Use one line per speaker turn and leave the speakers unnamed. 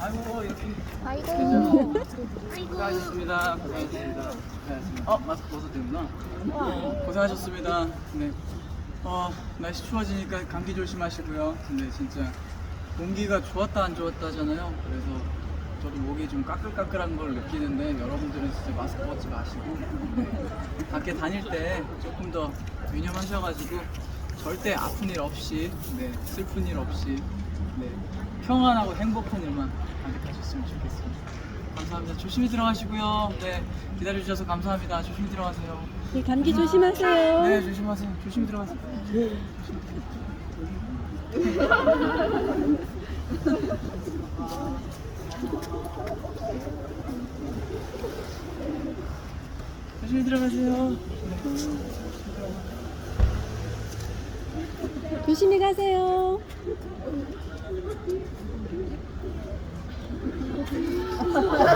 아이고 이렇게
아이고.
고생하셨습니다. 고생하셨습니다. 고생하셨습니다. 어 마스크 벗어도 되구나. 고생하셨습니다. 네. 어 날씨 추워지니까 감기 조심하시고요. 근데 진짜 공기가 좋았다 안 좋았다잖아요. 그래서 저도 목이 좀 까끌까끌한 걸 느끼는데 여러분들은 진짜 마스크 벗지 마시고 네. 밖에 다닐 때 조금 더 유념하셔가지고 절대 아픈 일 없이 네 슬픈 일 없이 네 평안하고 행복한 일만 가득하셨으면 좋겠습니다. 감사합니다. 조심히 들어가시고요. 네 기다려주셔서 감사합니다. 조심히 들어가세요.
네, 감기 조심하세요.
네 조심하세요. 조심히 들어가세요. 조심히 들어가세요.
조심히 가세요. 안녕.